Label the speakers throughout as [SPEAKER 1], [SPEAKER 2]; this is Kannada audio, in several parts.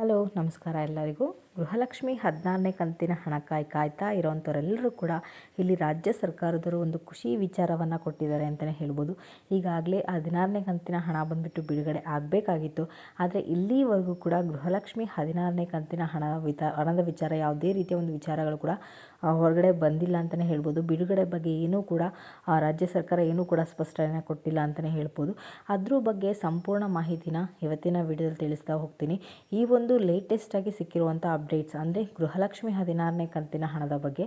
[SPEAKER 1] ಹಲೋ, ನಮಸ್ಕಾರ ಎಲ್ಲರಿಗೂ. ಗೃಹಲಕ್ಷ್ಮಿ ಹದಿನಾರನೇ ಕಂತಿನ ಹಣ ಕಾಯ್ ಕಾಯ್ತಾ ಇರೋವಂಥವರೆಲ್ಲರೂ ಕೂಡ ಇಲ್ಲಿ ರಾಜ್ಯ ಸರ್ಕಾರದವರು ಒಂದು ಖುಷಿ ವಿಚಾರವನ್ನು ಕೊಟ್ಟಿದ್ದಾರೆ ಅಂತಲೇ ಹೇಳ್ಬೋದು. ಈಗಾಗಲೇ ಹದಿನಾರನೇ ಕಂತಿನ ಹಣ ಬಂದುಬಿಟ್ಟು ಬಿಡುಗಡೆ ಆಗಬೇಕಾಗಿತ್ತು. ಆದರೆ ಇಲ್ಲಿವರೆಗೂ ಕೂಡ ಗೃಹಲಕ್ಷ್ಮಿ ಹದಿನಾರನೇ ಕಂತಿನ ಹಣ ವಿತ, ಹಣದ ವಿಚಾರ ಯಾವುದೇ ರೀತಿಯ ಒಂದು ವಿಚಾರಗಳು ಕೂಡ ಹೊರಗಡೆ ಬಂದಿಲ್ಲ ಅಂತಲೇ ಹೇಳ್ಬೋದು. ಬಿಡುಗಡೆ ಬಗ್ಗೆ ಏನೂ ಕೂಡ ರಾಜ್ಯ ಸರ್ಕಾರ ಏನೂ ಕೂಡ ಸ್ಪಷ್ಟನೆ ಕೊಟ್ಟಿಲ್ಲ ಅಂತಲೇ ಹೇಳ್ಬೋದು. ಅದ್ರ ಬಗ್ಗೆ ಸಂಪೂರ್ಣ ಮಾಹಿತಿನ ಇವತ್ತಿನ ವಿಡಿಯೋದಲ್ಲಿ ತಿಳಿಸ್ತಾ ಹೋಗ್ತೀನಿ. ಈ ಒಂದು ಲೇಟೆಸ್ಟಾಗಿ ಸಿಕ್ಕಿರುವಂಥ ಅಪ್ಡೇಟ್ಸ್ ಅಂದರೆ ಗೃಹಲಕ್ಷ್ಮಿ ಹದಿನಾರನೇ ಕಂತಿನ ಹಣದ ಬಗ್ಗೆ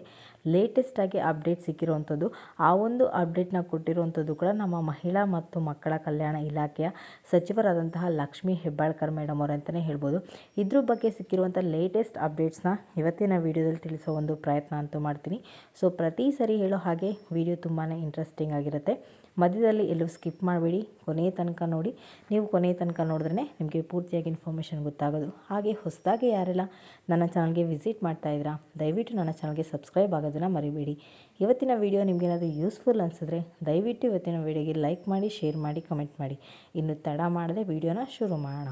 [SPEAKER 1] ಲೇಟೆಸ್ಟಾಗಿ ಅಪ್ಡೇಟ್ ಸಿಕ್ಕಿರುವಂಥದ್ದು. ಆ ಒಂದು ಅಪ್ಡೇಟ್ನ ಕೊಟ್ಟಿರುವಂಥದ್ದು ಕೂಡ ನಮ್ಮ ಮಹಿಳಾ ಮತ್ತು ಮಕ್ಕಳ ಕಲ್ಯಾಣ ಇಲಾಖೆಯ ಸಚಿವರಾದಂತಹ ಲಕ್ಷ್ಮೀ ಹೆಬ್ಬಾಳ್ಕರ್ ಮೇಡಮ್ ಅವರು ಅಂತಲೇ ಹೇಳ್ಬೋದು. ಇದ್ರ ಬಗ್ಗೆ ಸಿಕ್ಕಿರುವಂಥ ಲೇಟೆಸ್ಟ್ ಅಪ್ಡೇಟ್ಸ್ನ ಇವತ್ತಿನ ವಿಡಿಯೋದಲ್ಲಿ ತಿಳಿಸೋ ಒಂದು ಪ್ರಯತ್ನ ಅಂತೂ ಮಾಡ್ತೀನಿ. ಸೊ ಪ್ರತಿ ಸರಿ ಹೇಳೋ ಹಾಗೆ ವಿಡಿಯೋ ತುಂಬಾ ಇಂಟ್ರೆಸ್ಟಿಂಗ್ ಆಗಿರುತ್ತೆ. ಮಧ್ಯದಲ್ಲಿ ಎಲ್ಲೂ ಸ್ಕಿಪ್ ಮಾಡಬೇಡಿ. ಕೊನೆಯ ತನಕ ನೋಡಿ. ನೀವು ಕೊನೆಯ ತನಕ ನೋಡಿದ್ರೆ ನಿಮಗೆ ಪೂರ್ತಿಯಾಗಿ ಇನ್ಫಾರ್ಮೇಷನ್ ಗೊತ್ತಾಗೋದು. ಹಾಗೆ ಹೊಸದಾಗಿ ಯಾರೆಲ್ಲ ನನ್ನ ಚಾನಲ್ಗೆ ವಿಸಿಟ್ ಮಾಡ್ತಾ ಇದ್ದೀರಾ, ದಯವಿಟ್ಟು ನನ್ನ ಚಾನಲ್ಗೆ ಸಬ್ಸ್ಕ್ರೈಬ್ ಆಗೋದನ್ನು ಮರಿಬೇಡಿ. ಇವತ್ತಿನ ವಿಡಿಯೋ ನಿಮಗೇನಾದರೂ ಯೂಸ್ಫುಲ್ ಅನಿಸಿದ್ರೆ ದಯವಿಟ್ಟು ಇವತ್ತಿನ ವಿಡಿಯೋಗೆ ಲೈಕ್ ಮಾಡಿ ಶೇರ್ ಮಾಡಿ ಕಮೆಂಟ್ ಮಾಡಿ. ಇನ್ನು ತಡ ಮಾಡದೆ ವಿಡಿಯೋನ ಶುರು ಮಾಡೋಣ.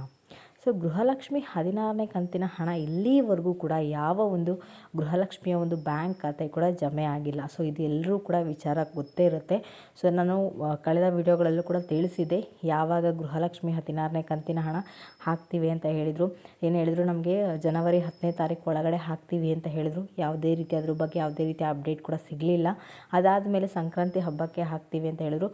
[SPEAKER 1] ಸೊ ಗೃಹಲಕ್ಷ್ಮಿ ಹದಿನಾರನೇ ಕಂತಿನ ಹಣ ಇಲ್ಲಿವರೆಗೂ ಕೂಡ ಯಾವ ಒಂದು ಗೃಹಲಕ್ಷ್ಮಿಯ ಒಂದು ಬ್ಯಾಂಕ್ ಖಾತೆ ಕೂಡ ಜಮೆ ಆಗಿಲ್ಲ. ಸೊ ಇದು ಎಲ್ಲರೂ ಕೂಡ ವಿಚಾರ ಗೊತ್ತೇ ಇರುತ್ತೆ. ಸೊ ನಾನು ಕಳೆದ ವಿಡಿಯೋಗಳಲ್ಲೂ ಕೂಡ ತಿಳಿಸಿದೆ ಯಾವಾಗ ಗೃಹಲಕ್ಷ್ಮಿ ಹದಿನಾರನೇ ಕಂತಿನ ಹಣ ಹಾಕ್ತೀವಿ ಅಂತ ಹೇಳಿದರು. ಏನು ಹೇಳಿದ್ರು ನಮಗೆ, ಜನವರಿ ಹತ್ತನೇ ತಾರೀಕು ಒಳಗಡೆ ಹಾಕ್ತೀವಿ ಅಂತ ಹೇಳಿದರು. ಯಾವುದೇ ರೀತಿ ಅದ್ರ ಬಗ್ಗೆ ಯಾವುದೇ ರೀತಿ ಅಪ್ಡೇಟ್ ಕೂಡ ಸಿಗಲಿಲ್ಲ. ಅದಾದ ಮೇಲೆ ಸಂಕ್ರಾಂತಿ ಹಬ್ಬಕ್ಕೆ ಹಾಕ್ತೀವಿ ಅಂತ ಹೇಳಿದ್ರು.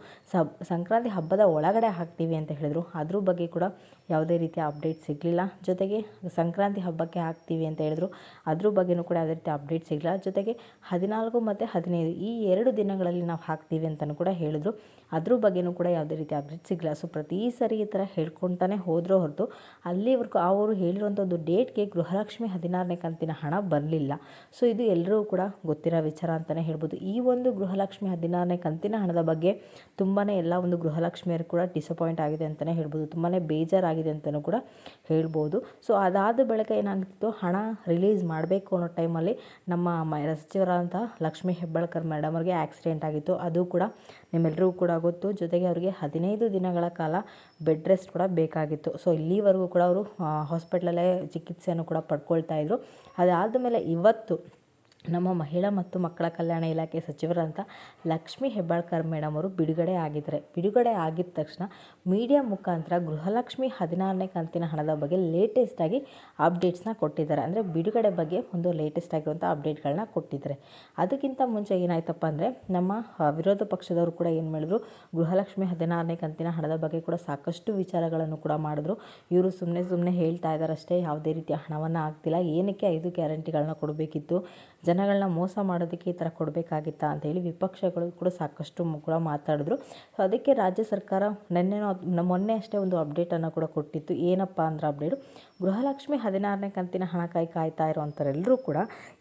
[SPEAKER 1] ಸಂಕ್ರಾಂತಿ ಹಬ್ಬದ ಒಳಗಡೆ ಹಾಕ್ತೀವಿ ಅಂತ ಹೇಳಿದ್ರು. ಅದ್ರ ಬಗ್ಗೆ ಕೂಡ ಯಾವುದೇ ರೀತಿಯ ಅಪ್ಡೇಟ್ ಸಿಗಲಿಲ್ಲ. ಜೊತೆಗೆ ಸಂಕ್ರಾಂತಿ ಹಬ್ಬಕ್ಕೆ ಹಾಕ್ತೀವಿ ಅಂತ ಹೇಳಿದ್ರು. ಅದ್ರ ಬಗ್ಗೆನೂ ಕೂಡ ಯಾವುದೇ ರೀತಿ ಅಪ್ಡೇಟ್ ಸಿಗಲಿಲ್ಲ. ಜೊತೆಗೆ ಹದಿನಾಲ್ಕು ಮತ್ತು ಹದಿನೈದು ಈ ಎರಡು ದಿನಗಳಲ್ಲಿ ನಾವು ಹಾಕ್ತೀವಿ ಅಂತಲೂ ಕೂಡ ಹೇಳಿದ್ರು. ಅದ್ರ ಬಗ್ಗೆನೂ ಕೂಡ ಯಾವುದೇ ರೀತಿ ಅಪ್ಡೇಟ್ ಸಿಗಲಿಲ್ಲ. ಸೊ ಪ್ರತಿ ಸರಿ ಈ ಥರ ಹೇಳ್ಕೊತಾನೆ ಹೋದ್ರೋ ಹೊರತು ಅಲ್ಲಿವರೆಗೂ ಅವರು ಹೇಳಿರುವಂಥದ್ದು ಡೇಟ್ಗೆ ಗೃಹಲಕ್ಷ್ಮಿ ಹದಿನಾರನೇ ಕಂತಿನ ಹಣ ಬರಲಿಲ್ಲ. ಸೊ ಇದು ಎಲ್ಲರೂ ಕೂಡ ಗೊತ್ತಿರೋ ವಿಚಾರ ಅಂತಲೇ ಹೇಳ್ಬೋದು. ಈ ಒಂದು ಗೃಹಲಕ್ಷ್ಮಿ ಹದಿನಾರನೇ ಕಂತಿನ ಹಣದ ಬಗ್ಗೆ ತುಂಬಾ ಎಲ್ಲ ಒಂದು ಗೃಹಲಕ್ಷ್ಮಿಯರು ಕೂಡ ಡಿಸಪಾಯಿಂಟ್ ಆಗಿದೆ ಅಂತಲೇ ಹೇಳ್ಬೋದು. ತುಂಬಾ ಬೇಜಾರಾಗಿದೆ ಅಂತಲೂ ಕೂಡ ಹೇಳ್ಬೋದು. ಸೊ ಅದಾದ ಬಳಿಕ ಏನಾಗಿತ್ತು ಹಣ ರಿಲೀಸ್ ಮಾಡಬೇಕು ಅನ್ನೋ ಟೈಮಲ್ಲಿ ನಮ್ಮ ಮ, ಸಚಿವರಾದಂಥ ಲಕ್ಷ್ಮೀ ಹೆಬ್ಬಾಳ್ಕರ್ ಮೇಡಮ್ ಅವ್ರಿಗೆ ಆಕ್ಸಿಡೆಂಟ್ ಆಗಿತ್ತು. ಅದು ಕೂಡ ನಿಮ್ಮೆಲ್ಲರಿಗೂ ಕೂಡ ಗೊತ್ತು. ಜೊತೆಗೆ ಅವರಿಗೆ ಹದಿನೈದು ದಿನಗಳ ಕಾಲ ಬೆಡ್ ರೆಸ್ಟ್ ಕೂಡ ಬೇಕಾಗಿತ್ತು. ಸೊ ಇಲ್ಲಿವರೆಗೂ ಕೂಡ ಅವರು ಹಾಸ್ಪಿಟ್ಲಲ್ಲೇ ಚಿಕಿತ್ಸೆಯನ್ನು ಕೂಡ ಪಡ್ಕೊಳ್ತಾ ಇದ್ರು. ಅದಾದ ಮೇಲೆ ಇವತ್ತು ನಮ್ಮ ಮಹಿಳಾ ಮತ್ತು ಮಕ್ಕಳ ಕಲ್ಯಾಣ ಇಲಾಖೆ ಸಚಿವರಂತ ಲಕ್ಷ್ಮೀ ಹೆಬ್ಬಾಳ್ಕರ್ ಮೇಡಮ್ ಅವರು ಬಿಡುಗಡೆ ಆಗಿದ್ದಾರೆ. ಬಿಡುಗಡೆ ಆಗಿದ ತಕ್ಷಣ ಮೀಡಿಯಾ ಮುಖಾಂತರ ಗೃಹಲಕ್ಷ್ಮಿ ಹದಿನಾರನೇ ಕಂತಿನ ಹಣದ ಬಗ್ಗೆ ಲೇಟೆಸ್ಟಾಗಿ ಅಪ್ಡೇಟ್ಸ್ನ ಕೊಟ್ಟಿದ್ದಾರೆ. ಅಂದರೆ ಬಿಡುಗಡೆ ಬಗ್ಗೆ ಒಂದು ಲೇಟೆಸ್ಟ್ ಆಗಿರುವಂಥ ಅಪ್ಡೇಟ್ಗಳನ್ನ ಕೊಟ್ಟಿದ್ದಾರೆ. ಅದಕ್ಕಿಂತ ಮುಂಚೆ ಏನಾಯ್ತಪ್ಪ ಅಂದರೆ ನಮ್ಮ ವಿರೋಧ ಪಕ್ಷದವರು ಕೂಡ ಏನು ಮಾಡಿದ್ರು, ಗೃಹಲಕ್ಷ್ಮಿ ಹದಿನಾರನೇ ಕಂತಿನ ಹಣದ ಬಗ್ಗೆ ಕೂಡ ಸಾಕಷ್ಟು ವಿಚಾರಗಳನ್ನು ಕೂಡ ಮಾಡಿದ್ರು. ಇವರು ಸುಮ್ಮನೆ ಸುಮ್ಮನೆ ಹೇಳ್ತಾ ಇದ್ದಾರಷ್ಟೇ, ಯಾವುದೇ ರೀತಿಯ ಹಣವನ್ನು ಆಗ್ತಿಲ್ಲ ಏನಕ್ಕೆ ಐದು ಗ್ಯಾರಂಟಿಗಳನ್ನ ಕೊಡಬೇಕಿತ್ತು ಜನಗಳನ್ನ ಮೋಸ ಮಾಡೋದಕ್ಕೆ ಈ ಥರ ಕೊಡಬೇಕಾಗಿತ್ತಾ ಅಂತೇಳಿ ವಿಪಕ್ಷಗಳು ಕೂಡ ಸಾಕಷ್ಟು ಕೂಡ ಮಾತಾಡಿದ್ರು. ಸೊ ಅದಕ್ಕೆ ರಾಜ್ಯ ಸರ್ಕಾರ ನಿನ್ನೆನೋ, ಮೊನ್ನೆ ಅಷ್ಟೇ ಒಂದು ಅಪ್ಡೇಟನ್ನು ಕೂಡ ಕೊಟ್ಟಿತ್ತು. ಏನಪ್ಪ ಅಂದ್ರೆ ಅಪ್ಡೇಟು ಗೃಹಲಕ್ಷ್ಮಿ ಹದಿನಾರನೇ ಕಂತಿನ ಹಣ ಕಾಯಿ ಕಾಯ್ತಾ ಇರುವಂಥವರೆಲ್ಲರೂ ಕೂಡ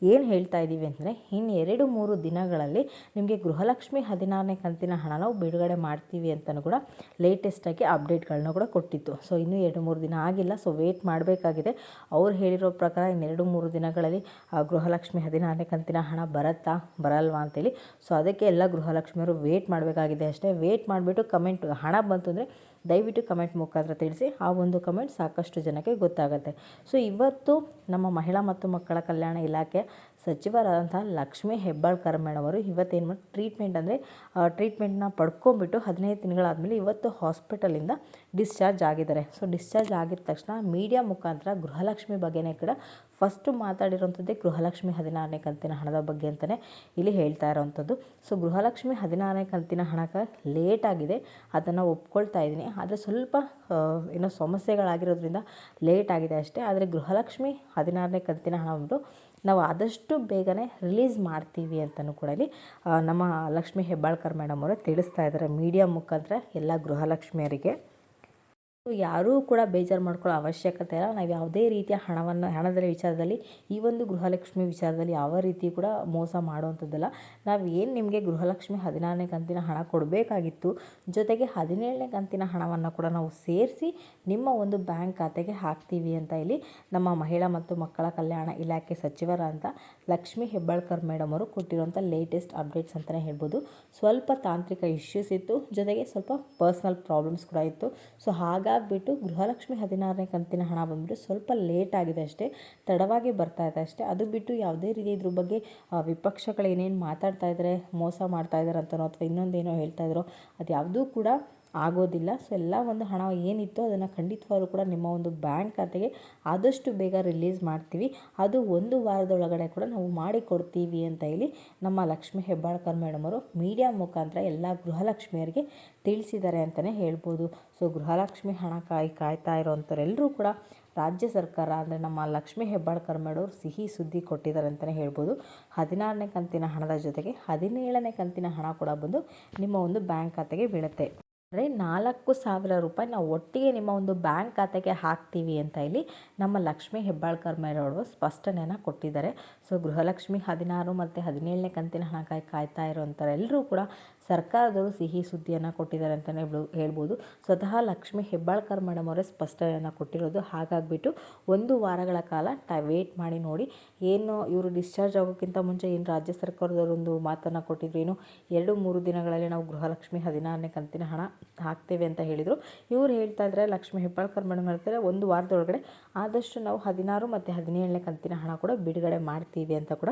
[SPEAKER 1] ಏನು ಹೇಳ್ತಾ ಇದ್ದೀವಿ ಅಂದರೆ ಇನ್ನು ಎರಡು ಮೂರು ದಿನಗಳಲ್ಲಿ ನಿಮಗೆ ಗೃಹಲಕ್ಷ್ಮಿ ಹದಿನಾರನೇ ಕಂತಿನ ಹಣ ನಾವು ಬಿಡುಗಡೆ ಮಾಡ್ತೀವಿ ಅಂತಲೂ ಕೂಡ ಲೇಟೆಸ್ಟಾಗಿ ಅಪ್ಡೇಟ್ಗಳನ್ನ ಕೂಡ ಕೊಟ್ಟಿತ್ತು. ಸೊ ಇನ್ನೂ ಎರಡು ಮೂರು ದಿನ ಆಗಿಲ್ಲ. ಸೊ ವೇಟ್ ಮಾಡಬೇಕಾಗಿದೆ. ಅವ್ರು ಹೇಳಿರೋ ಪ್ರಕಾರ ಇನ್ನೆರಡು ಮೂರು ದಿನಗಳಲ್ಲಿ ಆ, ಗೃಹಲಕ್ಷ್ಮಿ ಹದಿನಾರನೇ ಕಂತಿನ ಹಣ ಬರತ್ತಾ ಬರಲ್ವಾ ಅಂತೇಳಿ. ಸೊ ಅದಕ್ಕೆ ಎಲ್ಲ ಗೃಹಲಕ್ಷ್ಮಿಯವರು ವೇಟ್ ಮಾಡಬೇಕಾಗಿದೆ ಅಷ್ಟೇ. ವೇಟ್ ಮಾಡಿಬಿಟ್ಟು ಕಮೆಂಟ್ ಹಣ ಬಂತು ಅಂದರೆ ದಯವಿಟ್ಟು ಕಮೆಂಟ್ ಮುಖಾಂತರ ತಿಳಿಸಿ. ಆ ಒಂದು ಕಮೆಂಟ್ ಸಾಕಷ್ಟು ಜನಕ್ಕೆ ಗೊತ್ತಾಗುತ್ತೆ. ಸೊ ಇವತ್ತು ನಮ್ಮ ಮಹಿಳಾ ಮತ್ತು ಮಕ್ಕಳ ಕಲ್ಯಾಣ ಇಲಾಖೆ ಸಚಿವರಾದಂತಹ ಲಕ್ಷ್ಮೀ ಹೆಬ್ಬಾಳ್ಕರ್ ಮೇಡಮ್ ಅವರು ಇವತ್ತೇನು ಮಾಡಿ ಟ್ರೀಟ್ಮೆಂಟ್ ಅಂದರೆ ಟ್ರೀಟ್ಮೆಂಟ್ನ ಪಡ್ಕೊಂಬಿಟ್ಟು ಹದಿನೈದು ತಿಂಗಳಾದಮೇಲೆ ಇವತ್ತು ಹಾಸ್ಪಿಟಲಿಂದ ಡಿಸ್ಚಾರ್ಜ್ ಆಗಿದ್ದಾರೆ. ಸೊ ಡಿಸ್ಚಾರ್ಜ್ ಆಗಿದ ತಕ್ಷಣ ಮೀಡಿಯಾ ಮುಖಾಂತರ ಗೃಹಲಕ್ಷ್ಮಿ ಬಗ್ಗೆನೇ ಕೂಡ ಫಸ್ಟು ಮಾತಾಡಿರೋಂಥದ್ದೇ ಗೃಹಲಕ್ಷ್ಮಿ ಹದಿನಾರನೇ ಕಂತಿನ ಹಣದ ಬಗ್ಗೆ ಅಂತಲೇ ಇಲ್ಲಿ ಹೇಳ್ತಾ ಇರೋವಂಥದ್ದು ಸೊ ಗೃಹಲಕ್ಷ್ಮಿ ಹದಿನಾರನೇ ಕಂತಿನ ಹಣಕ್ಕೆ ಲೇಟ್ ಆಗಿದೆ. ಅದನ್ನು ಒಪ್ಕೊಳ್ತಾ ಇದ್ದೀನಿ. ಆದರೆ ಸ್ವಲ್ಪ ಏನೋ ಸಮಸ್ಯೆಗಳಾಗಿರೋದ್ರಿಂದ ಲೇಟ್ ಆಗಿದೆ ಅಷ್ಟೇ. ಆದರೆ ಗೃಹಲಕ್ಷ್ಮಿ ಹದಿನಾರನೇ ಕಂತಿನ ಹಣ ಬಂದು ನಾವು ಆದಷ್ಟು ಬೇಗನೆ ರಿಲೀಸ್ ಮಾಡ್ತೀವಿ ಅಂತಲೂ ಕೂಡ ಇಲ್ಲಿ ನಮ್ಮ ಲಕ್ಷ್ಮೀ ಹೆಬ್ಬಾಳ್ಕರ್ ಮೇಡಮ್ ಅವರು ತಿಳಿಸ್ತಾ ಇದ್ದಾರೆ. ಮೀಡಿಯಾ ಮುಖಾಂತರ ಎಲ್ಲ ಗೃಹಲಕ್ಷ್ಮಿಯರಿಗೆ. ಯಾರೂ ಕೂಡ ಬೇಜಾರು ಮಾಡ್ಕೊಳ್ಳೋ ಅವಶ್ಯಕತೆ ಇಲ್ಲ. ನಾವು ಯಾವುದೇ ರೀತಿಯ ಹಣವನ್ನು, ಹಣದ ವಿಚಾರದಲ್ಲಿ, ಈ ಒಂದು ಗೃಹಲಕ್ಷ್ಮಿ ವಿಚಾರದಲ್ಲಿ ಯಾವ ರೀತಿ ಕೂಡ ಮೋಸ ಮಾಡುವಂಥದ್ದಲ್ಲ. ನಾವು ಏನು ನಿಮಗೆ ಗೃಹಲಕ್ಷ್ಮಿ ಹದಿನಾರನೇ ಕಂತಿನ ಹಣ ಕೊಡಬೇಕಾಗಿತ್ತು, ಜೊತೆಗೆ ಹದಿನೇಳನೇ ಕಂತಿನ ಹಣವನ್ನು ಕೂಡ ನಾವು ಸೇರಿಸಿ ನಿಮ್ಮ ಒಂದು ಬ್ಯಾಂಕ್ ಖಾತೆಗೆ ಹಾಕ್ತೀವಿ ಅಂತ ಇಲ್ಲಿ ನಮ್ಮ ಮಹಿಳಾ ಮತ್ತು ಮಕ್ಕಳ ಕಲ್ಯಾಣ ಇಲಾಖೆ ಸಚಿವರ ಅಂತ ಲಕ್ಷ್ಮೀ ಹೆಬ್ಬಾಳ್ಕರ್ ಮೇಡಮ್ ಅವರು ಕೊಟ್ಟಿರುವಂಥ ಲೇಟೆಸ್ಟ್ ಅಪ್ಡೇಟ್ಸ್ ಅಂತಲೇ ಹೇಳ್ಬೋದು. ಸ್ವಲ್ಪ ತಾಂತ್ರಿಕ ಇಶ್ಯೂಸ್ ಇತ್ತು, ಜೊತೆಗೆ ಸ್ವಲ್ಪ ಪರ್ಸ್ನಲ್ ಪ್ರಾಬ್ಲಮ್ಸ್ ಕೂಡ ಇತ್ತು. ಸೊ, ಹಾಗಾಗಿ ಅದಾಗ್ಬಿಟ್ಟು ಗೃಹಲಕ್ಷ್ಮಿ ಹದಿನಾರನೇ ಕಂತಿನ ಹಣ ಬಂದ್ಬಿಟ್ಟು ಸ್ವಲ್ಪ ಲೇಟ್ ಆಗಿದೆ ಅಷ್ಟೇ, ತಡವಾಗಿ ಬರ್ತಾ ಇದೆ ಅಷ್ಟೇ. ಅದು ಬಿಟ್ಟು ಯಾವುದೇ ರೀತಿ ಇದ್ರ ಬಗ್ಗೆ ವಿಪಕ್ಷಗಳು ಏನೇನು ಮಾತಾಡ್ತಾ ಇದ್ದಾರೆ ಮೋಸ ಮಾಡ್ತಾ ಇದ್ದಾರೆ ಅಂತನೋ ಅಥವಾ ಇನ್ನೊಂದೇನೋ ಹೇಳ್ತಾ ಇದ್ರೋ ಅದು ಯಾವುದೂ ಕೂಡ ಆಗೋದಿಲ್ಲ. ಸೊ ಎಲ್ಲ ಒಂದು ಹಣ ಏನಿತ್ತು ಅದನ್ನು ಖಂಡಿತವಾಗ್ಲೂ ಕೂಡ ನಿಮ್ಮ ಒಂದು ಬ್ಯಾಂಕ್ ಖಾತೆಗೆ ಆದಷ್ಟು ಬೇಗ ರಿಲೀಸ್ ಮಾಡ್ತೀವಿ. ಅದು ಒಂದು ವಾರದೊಳಗಡೆ ಕೂಡ ನಾವು ಮಾಡಿಕೊಡ್ತೀವಿ ಅಂತ ಹೇಳಿ ನಮ್ಮ ಲಕ್ಷ್ಮಿ ಹೆಬ್ಬಾಳ್ಕರ್ ಮೇಡಮ್ ಅವರು ಮೀಡಿಯಾ ಮುಖಾಂತರ ಎಲ್ಲ ಗೃಹಲಕ್ಷ್ಮಿಯರಿಗೆ ತಿಳಿಸಿದ್ದಾರೆ ಅಂತಲೇ ಹೇಳ್ಬೋದು. ಸೊ ಗೃಹಲಕ್ಷ್ಮಿ ಹಣ ಕಾಯಿ, ಕಾಯ್ತಾ ಇರೋವಂಥವ್ರೆಲ್ಲರೂ ಕೂಡ ರಾಜ್ಯ ಸರ್ಕಾರ ಅಂದರೆ ನಮ್ಮ ಲಕ್ಷ್ಮೀ ಹೆಬ್ಬಾಳ್ಕರ್ ಅವರು ಸಿಹಿ ಸುದ್ದಿ ಕೊಟ್ಟಿದ್ದಾರೆ ಅಂತಲೇ ಹೇಳ್ಬೋದು. ಹದಿನಾರನೇ ಕಂತಿನ ಹಣದ ಜೊತೆಗೆ ಹದಿನೇಳನೇ ಕಂತಿನ ಹಣ ಕೂಡ ಬಂದು ನಿಮ್ಮ ಒಂದು ಬ್ಯಾಂಕ್ ಖಾತೆಗೆ ಬೀಳುತ್ತೆ. ಅಂದರೆ ನಾಲ್ಕು ಸಾವಿರ ರೂಪಾಯಿ ನಾವು ಒಟ್ಟಿಗೆ ನಿಮ್ಮ ಒಂದು ಬ್ಯಾಂಕ್ ಖಾತೆಗೆ ಹಾಕ್ತೀವಿ ಅಂತ ಇಲ್ಲಿ ನಮ್ಮ ಲಕ್ಷ್ಮೀ ಹೆಬ್ಬಾಳ್ಕರ್ ಮೇರವರು ಸ್ಪಷ್ಟನೆಯನ್ನು ಕೊಟ್ಟಿದ್ದಾರೆ. ಸೊ ಗೃಹಲಕ್ಷ್ಮಿ ಹದಿನಾರು ಮತ್ತು ಹದಿನೇಳನೇ ಕಂತಿನ ಹಣಕ್ಕಾಗಿ ಕಾಯ್ತಾ ಕಾಯ್ತಾ ಇರೋಂಥವ್ರೆಲ್ಲರೂ ಕೂಡ ಸರ್ಕಾರದವರು ಸಿಹಿ ಸುದ್ದಿಯನ್ನು ಕೊಟ್ಟಿದ್ದಾರೆ ಅಂತಲೇ ಹೇಳ್ಬೋ- ಹೇಳ್ಬೋದು. ಸ್ವತಃ ಲಕ್ಷ್ಮಿ ಹೆಬ್ಬಾಳ್ಕರ್ ಮೇಡಮ್ ಅವರೇ ಸ್ಪಷ್ಟನೆಯನ್ನು ಕೊಟ್ಟಿರೋದು. ಹಾಗಾಗಿಬಿಟ್ಟು ಒಂದು ವಾರಗಳ ಕಾಲ ಟ ವೇಟ್ ಮಾಡಿ ನೋಡಿ. ಏನು ಇವರು ಡಿಸ್ಚಾರ್ಜ್ ಆಗೋಕ್ಕಿಂತ ಮುಂಚೆ ಏನು ರಾಜ್ಯ ಸರ್ಕಾರದವರೊಂದು ಮಾತನ್ನು ಕೊಟ್ಟಿದ್ರು ಏನು? ಎರಡು, ಮೂರು ದಿನಗಳಲ್ಲಿ ನಾವು ಗೃಹಲಕ್ಷ್ಮಿ ಹದಿನಾರನೇ ಕಂತಿನ ಹಣ ಹಾಕ್ತೇವೆ ಅಂತ ಹೇಳಿದರು. ಇವ್ರು ಹೇಳ್ತಾ ಇದ್ದಾರೆ ಲಕ್ಷ್ಮಿ ಹೆಬ್ಬಾಳ್ಕರ್ ಮೇಡಮ್ ಹೇಳ್ತಾರೆ, ಒಂದು ವಾರದೊಳಗಡೆ ಆದಷ್ಟು ನಾವು ಹದಿನಾರು ಮತ್ತು ಹದಿನೇಳನೇ ಕಂತಿನ ಹಣ ಕೂಡ ಬಿಡುಗಡೆ ಮಾಡ್ತೀವಿ ಅಂತ ಕೂಡ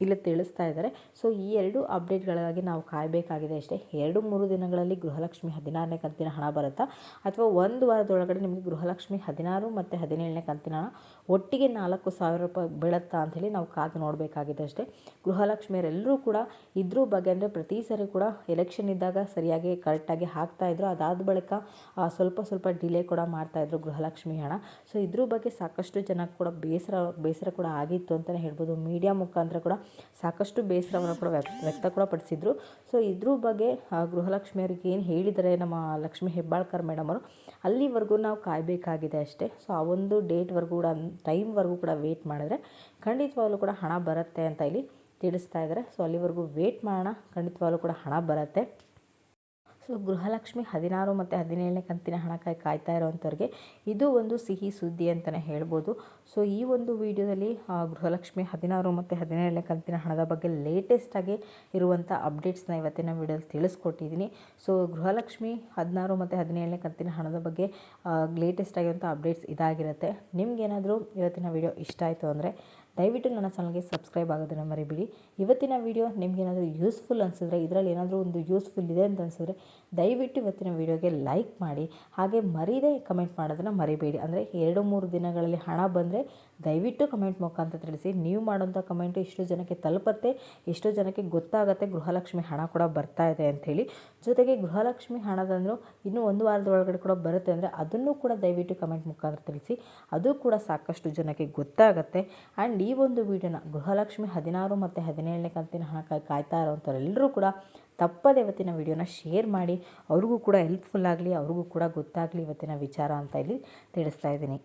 [SPEAKER 1] ಇಲ್ಲಿ ತಿಳಿಸ್ತಾ ಇದ್ದಾರೆ. ಸೊ ಈ ಎರಡು ಅಪ್ಡೇಟ್ಗಳಿಗಾಗಿ ನಾವು ಕಾಯಬೇಕಾಗಿದೆ. ಅಷ್ಟೇ. ಎರಡು ಮೂರು ದಿನಗಳಲ್ಲಿ ಗೃಹಲಕ್ಷ್ಮಿ ಹದಿನಾರನೇ ಕಂತಿನ ಹಣ ಬರುತ್ತಾ? ಅಥವಾ ಒಂದು ವಾರದೊಳಗಡೆ ನಿಮಗೆ ಗೃಹಲಕ್ಷ್ಮಿ ಹದಿನಾರು ಮತ್ತು ಹದಿನೇಳನೇ ಕಂತಿನ ಹಣ ಒಟ್ಟಿಗೆ ನಾಲ್ಕು ಸಾವಿರ ರೂಪಾಯಿ ಬೀಳುತ್ತಾ ಅಂಥೇಳಿ ನಾವು ಕಾದು ನೋಡಬೇಕಾಗಿದೆ ಅಷ್ಟೇ. ಗೃಹಲಕ್ಷ್ಮಿಯರೆಲ್ಲರೂ ಕೂಡ ಇದ್ರ ಬಗ್ಗೆ ಅಂದರೆ ಪ್ರತಿ ಸರಿ ಕೂಡ ಎಲೆಕ್ಷನ್ ಇದ್ದಾಗ ಸರಿಯಾಗಿ ಕರೆಕ್ಟಾಗಿ ಹಾಕ್ತಾ ಇದ್ರು. ಅದಾದ ಬಳಿಕ ಸ್ವಲ್ಪ ಸ್ವಲ್ಪ ಡಿಲೇ ಕೂಡ ಮಾಡ್ತಾಯಿದ್ರು ಗೃಹಲಕ್ಷ್ಮಿ ಹಣ. ಸೊ ಇದ್ರ ಬಗ್ಗೆ ಸಾಕಷ್ಟು ಜನ ಕೂಡ ಬೇಸರ ಬೇಸರ ಕೂಡ ಆಗಿತ್ತು ಅಂತಲೇ ಹೇಳ್ಬೋದು. ಮೀಡಿಯಾ ಮುಖಾಂತರ ಕೂಡ ಸಾಕಷ್ಟು ಬೇಸರವನ್ನು ಕೂಡ ವ್ಯಕ್ತ ಕೂಡ ಪಡಿಸಿದ್ರು ಸೊ ಇದ್ರ ಬಗ್ಗೆ ಗೃಹಲಕ್ಷ್ಮಿಯರಿಗೆ ಏನು ಹೇಳಿದರೆ ನಮ್ಮ ಲಕ್ಷ್ಮಿ ಹೆಬ್ಬಾಳ್ಕರ್ ಮೇಡಮರು ಅಲ್ಲಿವರೆಗೂ ನಾವು ಕಾಯಬೇಕಾಗಿದೆ ಅಷ್ಟೇ. ಸೊ ಆ ಒಂದು ಡೇಟ್ವರೆಗೂ ಕೂಡ ಟೈಮ್ವರೆಗೂ ಕೂಡ ವೇಟ್ ಮಾಡಿದ್ರೆ ಖಂಡಿತವಾಗ್ಲೂ ಕೂಡ ಹಣ ಬರುತ್ತೆ ಅಂತ ಇಲ್ಲಿ ತಿಳಿಸ್ತಾ ಇದ್ದಾರೆ. ಸೊ ಅಲ್ಲಿವರೆಗೂ ವೇಟ್ ಮಾಡೋಣ. ಖಂಡಿತವಾಗ್ಲೂ ಕೂಡ ಹಣ ಬರುತ್ತೆ. ಸೊ ಗೃಹಲಕ್ಷ್ಮಿ ಹದಿನಾರು ಮತ್ತು ಹದಿನೇಳನೇ ಕಂತಿನ ಹಣ ಕಾಯ್ ಕಾಯ್ತಾ ಇರೋವಂಥವ್ರಿಗೆ ಇದು ಒಂದು ಸಿಹಿ ಸುದ್ದಿ ಅಂತಲೇ ಹೇಳ್ಬೋದು. ಸೊ ಈ ಒಂದು ವಿಡಿಯೋದಲ್ಲಿ ಗೃಹಲಕ್ಷ್ಮಿ ಹದಿನಾರು ಮತ್ತು ಹದಿನೇಳನೇ ಕಂತಿನ ಹಣದ ಬಗ್ಗೆ ಲೇಟೆಸ್ಟಾಗಿ ಇರುವಂಥ ಅಪ್ಡೇಟ್ಸ್ನ ಇವತ್ತಿನ ವಿಡಿಯೋದಲ್ಲಿ ತಿಳಿಸ್ಕೊಟ್ಟಿದ್ದೀನಿ. ಸೊ ಗೃಹಲಕ್ಷ್ಮಿ ಹದಿನಾರು ಮತ್ತು ಹದಿನೇಳನೇ ಕಂತಿನ ಹಣದ ಬಗ್ಗೆ ಲೇಟೆಸ್ಟ್ ಆಗಿರುವಂಥ ಅಪ್ಡೇಟ್ಸ್ ಇದಾಗಿರುತ್ತೆ. ನಿಮಗೇನಾದರೂ ಇವತ್ತಿನ ವಿಡಿಯೋ ಇಷ್ಟ ಆಯಿತು ಅಂದರೆ ದಯವಿಟ್ಟು ನನ್ನ ಚಾನಲ್ಗೆ ಸಬ್ಸ್ಕ್ರೈಬ್ ಆಗೋದನ್ನು ಮರಿಬೇಡಿ. ಇವತ್ತಿನ ವಿಡಿಯೋ ನಿಮಗೇನಾದರೂ ಯೂಸ್ಫುಲ್ ಅನಿಸಿದ್ರೆ, ಇದರಲ್ಲಿ ಏನಾದರೂ ಒಂದು ಯೂಸ್ಫುಲ್ ಇದೆ ಅಂತ ಅನಿಸಿದ್ರೆ, ದಯವಿಟ್ಟು ಇವತ್ತಿನ ವಿಡಿಯೋಗೆ ಲೈಕ್ ಮಾಡಿ, ಹಾಗೆ ಮರೀದೆ ಕಮೆಂಟ್ ಮಾಡೋದನ್ನು ಮರಿಬೇಡಿ. ಅಂದರೆ ಎರಡು ಮೂರು ದಿನಗಳಲ್ಲಿ ಹಣ ಬಂದರೆ ದಯವಿಟ್ಟು ಕಮೆಂಟ್ ಮುಖಾಂತರ ತಿಳಿಸಿ. ನೀವು ಮಾಡೋಂಥ ಕಮೆಂಟು ಇಷ್ಟು ಜನಕ್ಕೆ ತಲುಪತ್ತೆ ಎಷ್ಟೋ ಜನಕ್ಕೆ ಗೊತ್ತಾಗುತ್ತೆ, ಗೃಹಲಕ್ಷ್ಮಿ ಹಣ ಕೂಡ ಬರ್ತಾ ಇದೆ ಅಂಥೇಳಿ ಜೊತೆಗೆ ಗೃಹಲಕ್ಷ್ಮಿ ಹಣದಂದ್ರು ಇನ್ನೂ ಒಂದು ವಾರದ ಒಳಗಡೆ ಕೂಡ ಬರುತ್ತೆ ಅಂದರೆ ಅದನ್ನು ಕೂಡ ದಯವಿಟ್ಟು ಕಮೆಂಟ್ ಮುಖಾಂತರ ತಿಳಿಸಿ. ಅದು ಕೂಡ ಸಾಕಷ್ಟು ಜನಕ್ಕೆ ಗೊತ್ತಾಗುತ್ತೆ. ಆ್ಯಂಡ್ ಈ ಒಂದು ವಿಡಿಯೋನ ಗೃಹಲಕ್ಷ್ಮಿ ಹದಿನಾರು ಮತ್ತು ಹದಿನೇಳನೇ ಕಂತಿನ ಹಣ ಕಾಯ್, ಕಾಯ್ತಾ ಇರೋವಂಥವ್ರೆಲ್ಲರೂ ಕೂಡ ತಪ್ಪದೆ ಇವತ್ತಿನ ವಿಡಿಯೋನ ಶೇರ್ ಮಾಡಿ, ಅವ್ರಿಗೂ ಕೂಡ ಹೆಲ್ಪ್ಫುಲ್ ಆಗಲಿ, ಅವ್ರಿಗೂ ಕೂಡ ಗೊತ್ತಾಗಲಿ ಇವತ್ತಿನ ವಿಚಾರ ಅಂತ ಇಲ್ಲಿ ತಿಳಿಸ್ತಾ ಇದ್ದೀನಿ.